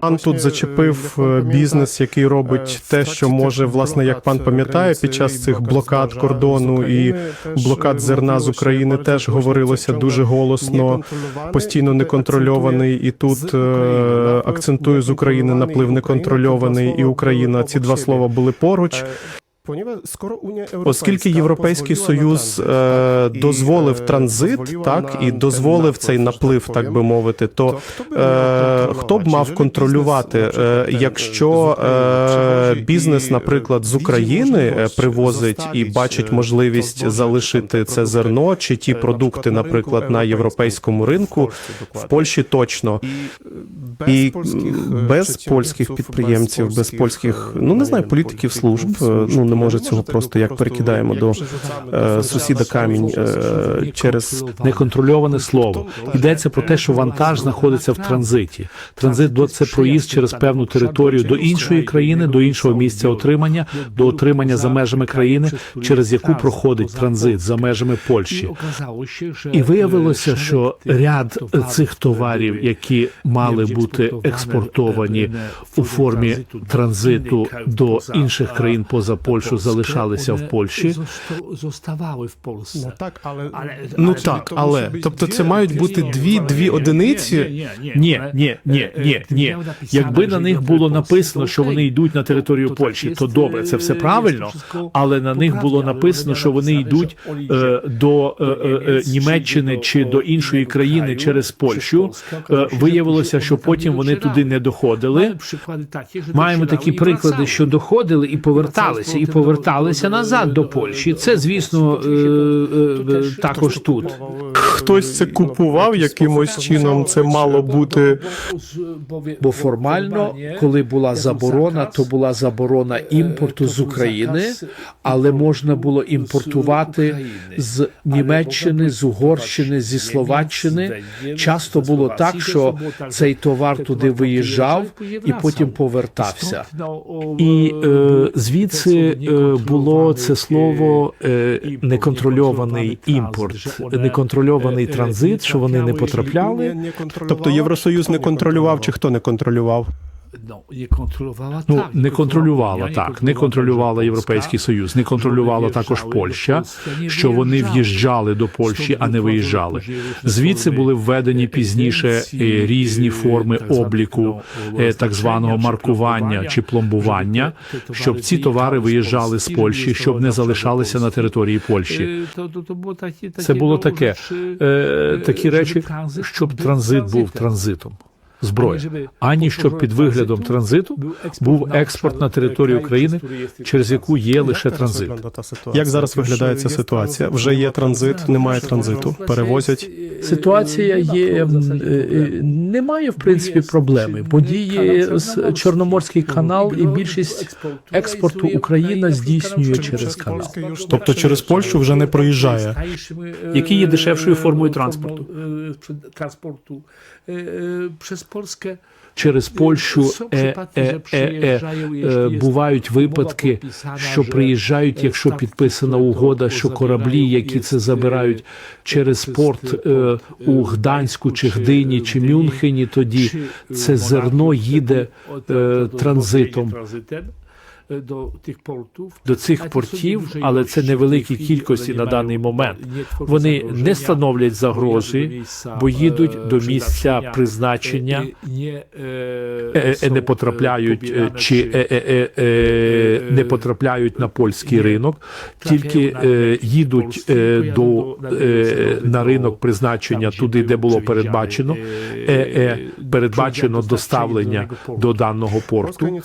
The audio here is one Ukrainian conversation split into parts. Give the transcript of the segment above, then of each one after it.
Пан тут зачепив е, бізнес, який робить те, що може, власне, як пан пам'ятає, під час цих блокад кордону і блокад зерна з України теж говорилося дуже голосно, постійно неконтрольований. І тут е, акцентую з України наплив неконтрольований і Україна. Ці два слова були поруч. Оскільки Європейський Союз е, дозволив транзит, так і дозволив цей наплив, так би мовити, то е, хто б мав контролювати, е, якщо е, бізнес, наприклад, з України е, привозить і бачить можливість залишити це зерно чи ті продукти, наприклад, на європейському ринку, в Польщі точно. І без польських підприємців, без польських, ну не знаю, політиків служб, е, ну не може цього просто як перекидаємо до е, сусіда камінь е, через неконтрольоване слово. Йдеться про те, що вантаж знаходиться в транзиті. Транзит до це проїзд через певну територію до іншої країни, до іншого місця отримання, до отримання за межами країни, через яку проходить транзит за межами Польщі. І виявилося, що ряд цих товарів, які мали бути експортовані у формі транзиту до інших країн поза Польщу, залишалися в Польщі. Зоставали в Польщі. так, але Але- ну але- так, але тобто це мають бути дві дві одиниці. Ні, ні, ні, ні, ні. Якби на них було написано, що вони йдуть на територію Польщі, то добре, це все правильно. Але на них було написано, що вони йдуть е, до е, е, е, Німеччини чи до іншої країни через Польщу. Е, виявилося, що потім вони туди не доходили. Маємо такі приклади, що доходили і поверталися, і поверталися назад до Польщі. Це, звісно, е, е, е, також тут. Хтось це купував якимось чином. Це мало бути Бо формально, коли була заборона, то була заборона імпорту з України, але можна було імпортувати з Німеччини, з Угорщини, зі Словаччини. Часто було так, що цей товар туди виїжджав і потім повертався. І е, звідси е, було це слово е, неконтрольований імпорт, неконтрольований транзит, що вони не потрапляли. Тобто Євросоюз не контролював, чи хто не контролював? Не контролювала Ну не контролювала так, не контролювала Європейський Союз, не контролювала також Польща, що вони в'їжджали до Польщі, а не виїжджали. Звідси були введені пізніше е, різні форми обліку, е, так званого маркування чи пломбування, щоб ці товари виїжджали з Польщі, щоб не залишалися на території Польщі. Це було таке, е, такі речі, щоб транзит був транзитом. Зброї, ані щоб під виглядом транзиту був експорт на територію України, через яку є лише транзит. Як зараз виглядає ця ситуація? Вже є транзит, немає транзиту, перевозять. Ситуація є е, е, немає в принципі проблеми, бо діє з Чорноморський канал, і більшість експорту Україна здійснює через канал. Тобто через Польщу вже не проїжджає. Який є дешевшою формою транспорту? Транспорту через Польське Через Польщу е, е, е, е, е, бувають випадки, що приїжджають, якщо підписана угода, що кораблі, які це забирають через порт е, у Гданську, чи Гдині, чи Мюнхені, тоді це зерно їде е, транзитом. До тих портів, до цих портів, але це невеликі кількості на даний момент. Вони не становлять загрози, бо їдуть до місця призначення, е, е, не потрапляють е, чи е, е, е, е, не потрапляють на польський ринок, тільки е, їдуть е, до е, на ринок призначення туди, де було передбачено, е, е, передбачено доставлення до даного порту.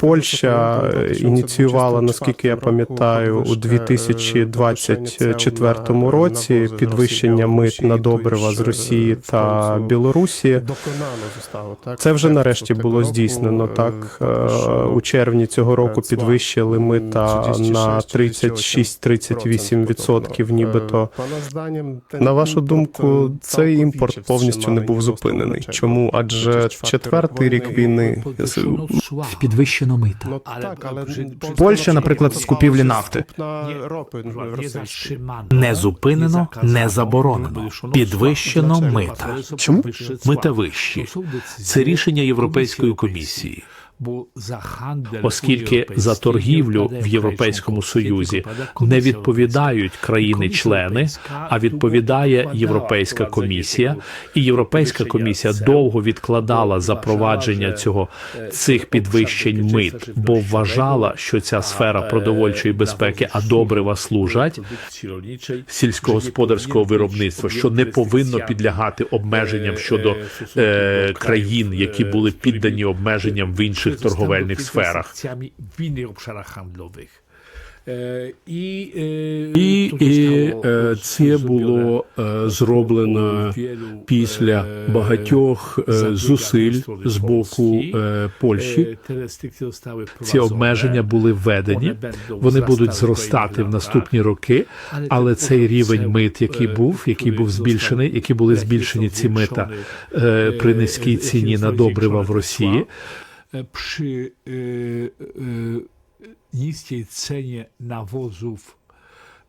Польща е, ініціювала, наскільки я пам'ятаю, у 2024 році підвищення мит на добрива з Росії та Білорусі. Це вже нарешті було здійснено. Так Е, у червні цього року підвищили мита на 36-38%, нібито. На вашу думку, цей імпорт повністю не був зупинений. Чому? Адже четвертий рік війни підвищено мита. Так, але Польща, наприклад, з купівлі нафти. на ропи Не зупинено, не заборонено, підвищено мита. Чому? Мита вищі. Це рішення Європейської комісії. Оскільки за торгівлю в Європейському Союзі не відповідають країни-члени, а відповідає Європейська комісія, і Європейська комісія довго відкладала запровадження цього цих підвищень мит, бо вважала, що ця сфера продовольчої безпеки, а добрива служать сільськогосподарського виробництва, що не повинно підлягати обмеженням щодо е, країн, які були піддані обмеженням в інших торговельних сферах. obszarach handlowych. E, І, і е, це було е, зроблено після багатьох е, зусиль з боку е, Польщі. Ці обмеження були введені. Вони будуть зростати в наступні роки, але цей рівень мит, який був, який був збільшений, які були збільшені ці мита е, при низькій ціні на добрива в Росії. E, przy e, e, niskiej cenie nawozów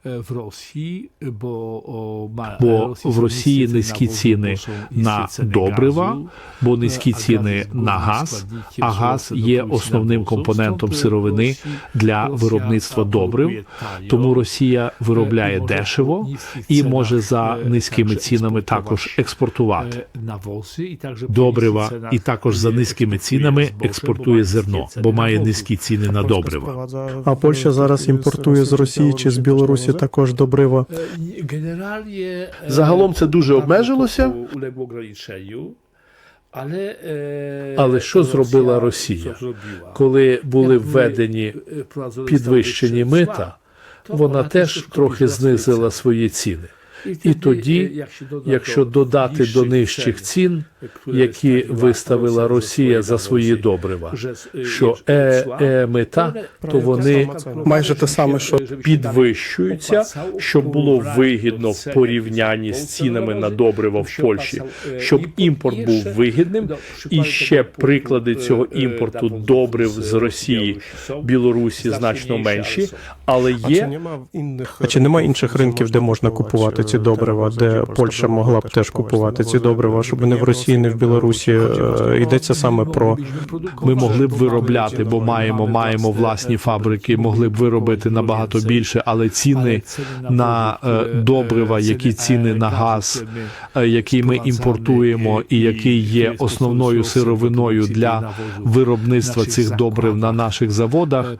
e, w Rosji, bo Бо Rosji в Росії низькі ціни на добрива, бо низькі a ціни на газ, а газ є основним компонентом сировини для виробництва добрив. Тому Росія виробляє дешево і може за е, низькими цінами також експортувати. Добрива і також за низькими цінами експортує зерно, бо має низькі ціни на добрива. А Польща зараз імпортує з Росії чи з Білорусі також добриво. E, e, Загалом це дуже обмежилося. але e, Але що зробила Росія? Коли були введені е, підвищені мита, вона теж трохи знизила свої ціни. І е, тоді, якщо додати до нижчих цін, які виставила Росія за свої добрива, що е, е мета, то вони Майже те саме, що підвищуються, щоб було вигідно в порівнянні з цінами на добрива в Польщі, щоб імпорт був вигідним. І ще приклади цього імпорту добрив з Росії, Білорусі. Значно менші, але є а чи нема інших ринків, де можна купувати ці добрива, де Польща могла б теж купувати ці добрива, щоб не в Росії, не в Білорусі е, йдеться саме про Ми могли б виробляти, бо маємо маємо власні фабрики, могли б виробити набагато більше, але ціни на е, добрива, які ціни на газ, е, який ми імпортуємо, і який є основною сировиною для виробництва цих добрив на наших заводах.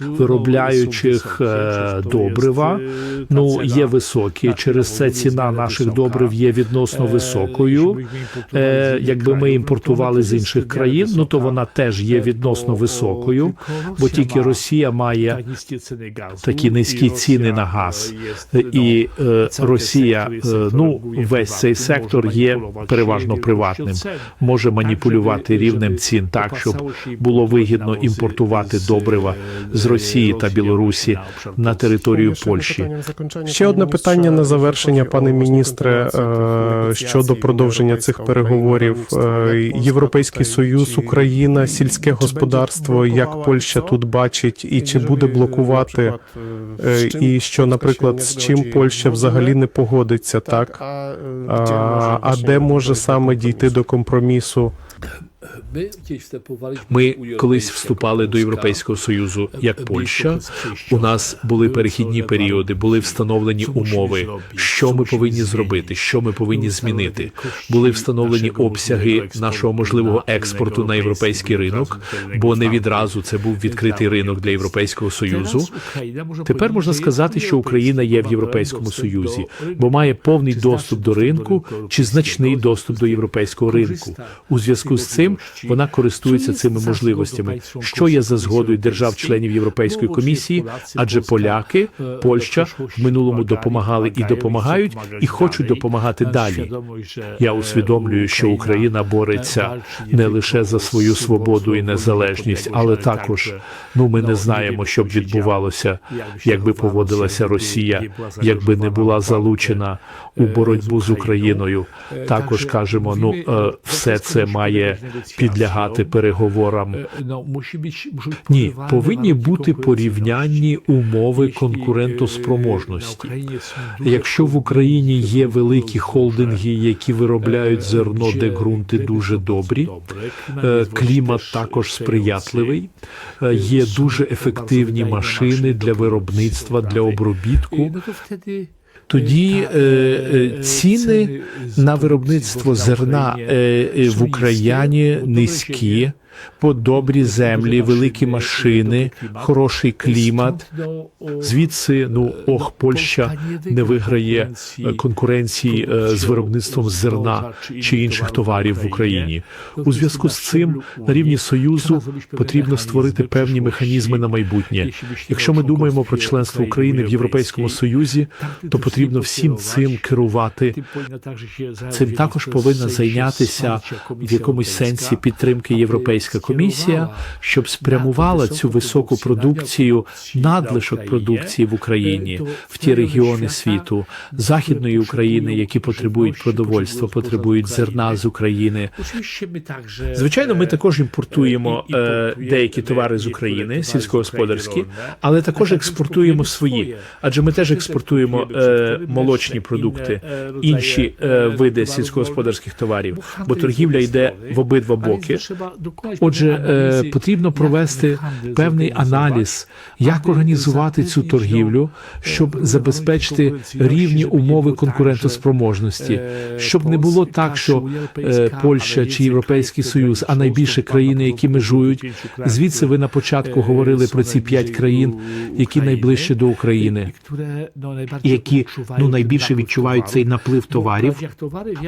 виробляючих е, добрива, ну є високі. Через це ціна наших добрив є відносно високою. Е, якби ми імпортували з інших країн, ну то вона теж є відносно високою, бо тільки Росія має такі низькі ціни на газ. І е, Росія, е, ну весь цей сектор є переважно приватним. Може маніпулювати рівнем цін так, щоб було вигідно імпортувати добрива з Росії та Білорусі на територію Польщі. Ще одне питання на завершення, пане міністре, е, щодо продовження цих переговорів. Е, Європейський Союз, Україна, сільське господарство, як Польща тут бачить, і чи буде блокувати, е, і що, наприклад, з чим Польща взагалі не погодиться, так? А, а де може саме дійти до компромісу? Ми колись вступали до Європейського союзу як Польща. У нас були перехідні періоди, були встановлені умови, що ми повинні зробити, що ми повинні змінити. Були встановлені обсяги нашого можливого експорту на європейський ринок, бо не відразу це був відкритий ринок для європейського союзу. Тепер можна сказати, що Україна є в Європейському Союзі, бо має повний доступ до ринку чи значний доступ до європейського ринку. У зв'язку з цим вона користується цими можливостями, що є за згодою держав-членів Європейської комісії, адже поляки, Польща в минулому допомагали і допомагають, і хочуть допомагати далі. Я усвідомлюю, що Україна бореться не лише за свою свободу і незалежність, але також ну ми не знаємо, що б відбувалося, якби поводилася Росія, якби не була залучена у боротьбу з Україною. Також кажемо, ну е, все це має підлягати переговорам. Być, muszą być Ні, повинні бути порівнянні умови e, конкурентоспроможності. Якщо в Україні є великі холдинги, які виробляють зерно, де ґрунти дуже добрі, е, клімат також сприятливий, е, є дуже ефективні машини для виробництва, для обробітку, wtedy тоді е, е, ціни на виробництво зерна е, е, в Україні низькі, по добрі землі, великі машини, хороший клімат. Звідси, ну ох, Польща не виграє е, конкуренції е, з виробництвом зерна чи інших товарів в Україні. У зв'язку з цим на рівні союзу потрібно створити певні механізми на майбутнє. Якщо ми думаємо про членство України в Європейському Союзі, то потрібно всім цим керувати. Цим також повинна зайнятися в якомусь сенсі підтримки Європейська комісія, щоб спрямувала цю високу продукцію, надлишок продукції в Україні в ті регіони світу західної України, які потребують продовольства, потребують зерна з України. Звичайно, ми також імпортуємо е, деякі товари з України, сільськогосподарські, але також експортуємо свої, адже ми теж експортуємо е, молочні продукти, інші е, види сільськогосподарських товарів, бо торгівля йде в обидва боки. Отже, е, потрібно провести певний аналіз, як організувати цю торгівлю, щоб забезпечити рівні умови конкурентоспроможності, щоб не було так, що е, Польща чи Європейський Союз, а найбільше країни, які межують. Звідси ви на початку говорили про ці п'ять країн, які найближче до України, які ну найбільше відчувають цей наплив товарів.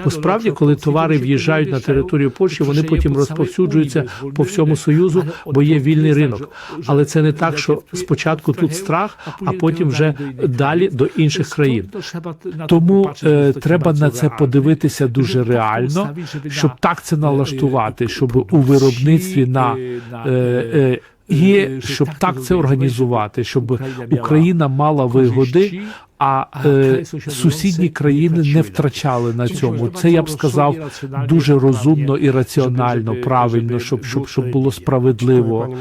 Бо справді, коли товари в'їжджають на територію Польщі, вони потім розповсюджуються по всьому союзу, бо є вільний ринок. Але це не так, що спочатку тут страх, а потім вже далі до інших країн. Тому е, треба на це подивитися дуже реально, щоб так це налаштувати, щоб у виробництві на е, е, і щоб так це організувати, щоб Україна мала вигоди, а е, сусідні країни не втрачали на цьому. Це я б сказав дуже розумно і раціонально, правильно, щоб щоб, щоб було справедливо.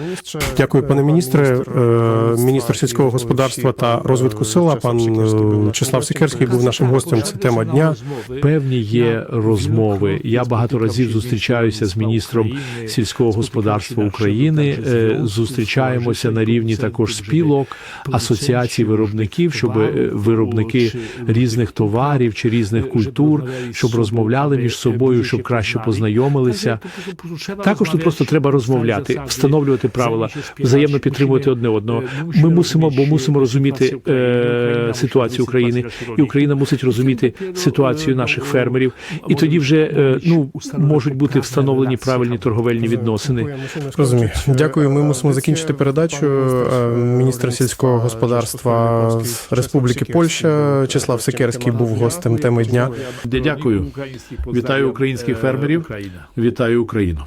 Дякую, пане міністре. Е, Міністр сільського господарства та розвитку села, пан е, Числав Сікерський, був нашим гостем. Це тема дня. Певні є розмови. Я багато разів зустрічаюся з міністром сільського господарства України. е, Зустрічаємося на рівні також спілок, асоціацій виробників, щоб е, виробники різних товарів чи різних культур, щоб розмовляли між собою, щоб краще познайомилися. Також тут просто треба розмовляти, встановлювати правила, взаємно підтримувати одне одного. Ми мусимо, бо мусимо розуміти е, ситуацію України, і Україна мусить розуміти ситуацію наших фермерів. І тоді вже е, ну можуть бути встановлені правильні торговельні відносини. Розумію. Дякую. Ми мусимо закінчити передачу. Е, Міністр сільського господарства Республіки Польща Числав Сикерський був гостем теми дня. Дякую. Вітаю українських фермерів. Вітаю Україну.